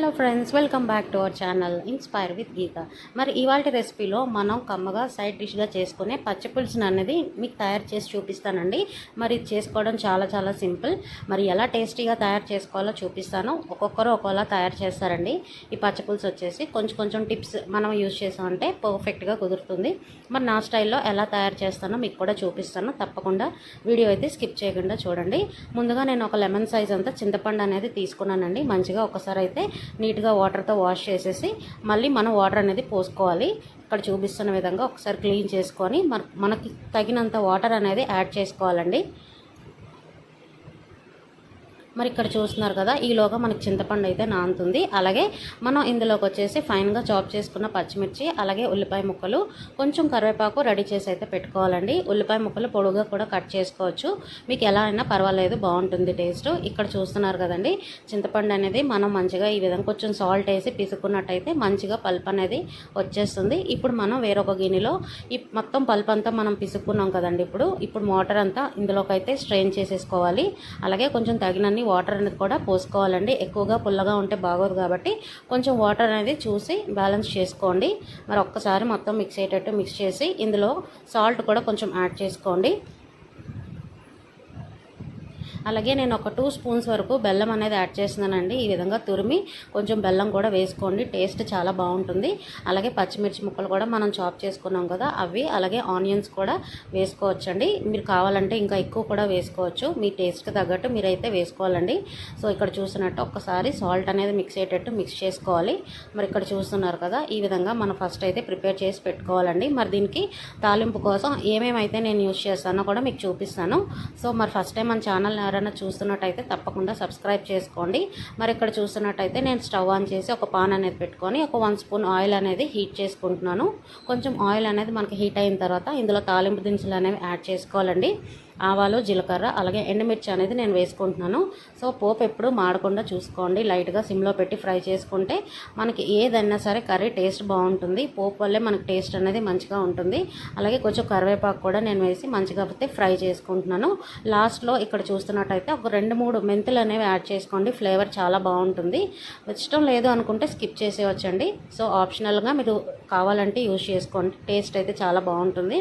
Hello friends welcome back to our channel inspire with Geetha. మరి ఇవాళ రెసిపీలో మనం కమ్మగా సైడ్ డిష్గా చేసుకునే పచ్చిపులుసును అనేది మీకు తయారు చేసి చూపిస్తానండి. మరి ఇది చేసుకోవడం చాలా చాలా సింపుల్. మరి ఎలా టేస్టీగా తయారు చేసుకోవాలో చూపిస్తాను. ఒక్కొక్కరు ఒక్కోలా తయారు చేస్తారండి. ఈ పచ్చిపులుసు వచ్చేసి కొంచెం కొంచెం టిప్స్ మనం యూజ్ చేసామంటే పర్ఫెక్ట్గా కుదురుతుంది. మరి నా స్టైల్లో ఎలా తయారు చేస్తానో మీకు కూడా చూపిస్తాను. తప్పకుండా వీడియో అయితే స్కిప్ చేయకుండా చూడండి. ముందుగా నేను ఒక లెమన్ సైజ్ అంతా చింతపండు అనేది తీసుకున్నానండి. మంచిగా ఒకసారి అయితే నీట్గా వాటర్తో వాష్ చేసేసి మళ్ళీ మనం వాటర్ అనేది పోసుకోవాలి. ఇక్కడ చూపిస్తున్న విధంగా ఒకసారి క్లీన్ చేసుకొని మనకి తగినంత వాటర్ అనేది యాడ్ చేసుకోవాలండి. మరి ఇక్కడ చూస్తున్నారు కదా ఈలోగా మనకి చింతపండు అయితే నానుతుంది. అలాగే మనం ఇందులోకి వచ్చేసి ఫైన్గా చాప్ చేసుకున్న పచ్చిమిర్చి అలాగే ఉల్లిపాయ ముక్కలు కొంచెం కరివేపాకు రెడీ చేసి అయితే పెట్టుకోవాలండి. ఉల్లిపాయ ముక్కలు పొడుగుగా కూడా కట్ చేసుకోవచ్చు. మీకు ఎలా అయినా పర్వాలేదు బాగుంటుంది టేస్ట్ ఇక్కడ చూస్తున్నారు కదండి చింతపండు అనేది మనం మంచిగా ఈ విధంగా కొంచెం సాల్ట్ వేసి పిసుకున్నట్టయితే మంచిగా పల్ప్ అనేది వచ్చేస్తుంది. ఇప్పుడు మనం వేరొక గిన్నెలో ఈ మొత్తం పల్ప్ అంతా మనం పిసుకున్నాం కదండి ఇప్పుడు. ఇప్పుడు మోటార్ అంతా ఇందులోకి అయితే స్ట్రెయిన్ చేసేసుకోవాలి. అలాగే కొంచెం తగినన్ని వాటర్ అనేది కూడా పోసుకోవాలండి. ఎక్కువగా పుల్లగా ఉంటే బాగోదు కాబట్టి కొంచెం వాటర్ అనేది చూసి బ్యాలెన్స్ చేసుకోండి. మరి ఒక్కసారి మొత్తం మిక్స్ అయ్యేటట్టు మిక్స్ చేసి ఇందులో సాల్ట్ కూడా కొంచెం యాడ్ చేసుకోండి. అలాగే నేను ఒక టూ స్పూన్స్ వరకు బెల్లం అనేది యాడ్ చేస్తున్నానండి. ఈ విధంగా తురిమి కొంచెం బెల్లం కూడా వేసుకోండి. టేస్ట్ చాలా బాగుంటుంది. అలాగే పచ్చిమిర్చి ముక్కలు కూడా మనం చాప్ చేసుకున్నాం కదా అవి అలాగే ఆనియన్స్ కూడా వేసుకోవచ్చండి. మీరు కావాలంటే ఇంకా ఎక్కువ కూడా వేసుకోవచ్చు. మీ టేస్ట్కి తగ్గట్టు మీరైతే వేసుకోవాలండి. సో ఇక్కడ చూసినట్టు ఒక్కసారి సాల్ట్ అనేది మిక్స్ అయ్యేటట్టు మిక్స్ చేసుకోవాలి. మరి ఇక్కడ చూస్తున్నారు కదా ఈ విధంగా మనం ఫస్ట్ అయితే ప్రిపేర్ చేసి పెట్టుకోవాలండి. మరి దీనికి తాలింపు కోసం ఏమేమైతే నేను యూజ్ చేస్తానో కూడా మీకు చూపిస్తాను. సో మరి ఫస్ట్ టైం మన ఛానల్ ఎవరైనా చూస్తున్నట్టయితే తప్పకుండా సబ్స్క్రైబ్ చేసుకోండి. మరి ఇక్కడ చూస్తున్నట్టయితే నేను స్టవ్ ఆన్ చేసి ఒక పాన్ అనేది పెట్టుకొని ఒక వన్ స్పూన్ ఆయిల్ అనేది హీట్ చేసుకుంటున్నాను. కొంచెం ఆయిల్ అనేది మనకి హీట్ అయిన తర్వాత ఇందులో తాలింపు దినుసులు అనేవి యాడ్ చేసుకోవాలండి. ఆవాలు జీలకర్ర అలాగే ఎండుమిర్చి అనేది నేను వేసుకుంటున్నాను. సో పోపు ఎప్పుడు మాడకుండా చూసుకోండి. లైట్గా సిమ్లో పెట్టి ఫ్రై చేసుకుంటే మనకి ఏదైనా సరే కర్రీ టేస్ట్ బాగుంటుంది. పోపు వల్లే మనకి టేస్ట్ అనేది మంచిగా ఉంటుంది. అలాగే కొంచెం కరివేపాకు కూడా నేను వేసి మంచిగా అయితే ఫ్రై చేసుకుంటున్నాను. లాస్ట్లో ఇక్కడ చూస్తున్నట్టయితే ఒక రెండు మూడు మెంతులు అనేవి యాడ్ చేసుకోండి. ఫ్లేవర్ చాలా బాగుంటుంది. ఇష్టం లేదు అనుకుంటే స్కిప్ చేసేవచ్చండి సో ఆప్షనల్గా మీరు కావాలంటే యూజ్ చేసుకోండి. టేస్ట్ అయితే చాలా బాగుంటుంది.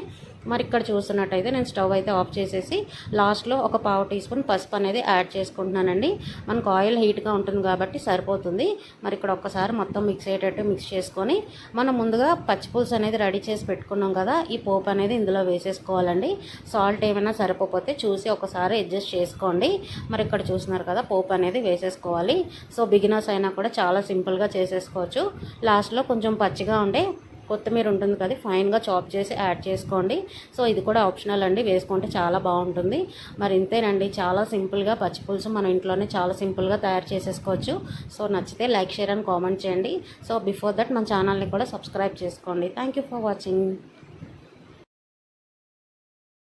మరి ఇక్కడ చూస్తున్నట్టయితే నేను స్టవ్ అయితే ఆఫ్ చేసేసి లాస్ట్లో ఒక పావు టీ స్పూన్ పసుపు అనేది యాడ్ చేసుకుంటున్నానండి. మనకు ఆయిల్ హీట్గా ఉంటుంది కాబట్టి సరిపోతుంది. మరి ఇక్కడ ఒక్కసారి మొత్తం మిక్స్ అయ్యేటట్టు మిక్స్ చేసుకొని మనం ముందుగా పచ్చిపులుసు అనేది రెడీ చేసి పెట్టుకున్నాం కదా ఈ పోపు అనేది ఇందులో వేసేసుకోవాలండి. సాల్ట్ ఏమైనా సరిపోతే చూసి ఒకసారి అడ్జస్ట్ చేసుకోండి. మరి ఇక్కడ చూస్తున్నారు కదా పోపు అనేది వేసేసుకోవాలి. సో బిగినర్స్ అయినా కూడా చాలా సింపుల్గా చేసేసుకోవచ్చు. లాస్ట్లో కొంచెం పచ్చిగా ఉండే కొత్తిమీర ఉంటుంది కదా ఫైన్గా చాప్ చేసి యాడ్ చేసుకోండి. సో ఇది కూడా ఆప్షనల్ అండి. వేసుకుంటే చాలా బాగుంటుంది. మరి ఇంతేనండి. చాలా సింపుల్గా పచ్చిపులుసు మన ఇంట్లోనే చాలా సింపుల్గా తయారు చేసేసుకోవచ్చు. సో నచ్చితే లైక్ షేర్ అని కామెంట్ చేయండి. సో బిఫోర్ దట్ మన ఛానల్ని కూడా సబ్స్క్రైబ్ చేసుకోండి. Thank for watching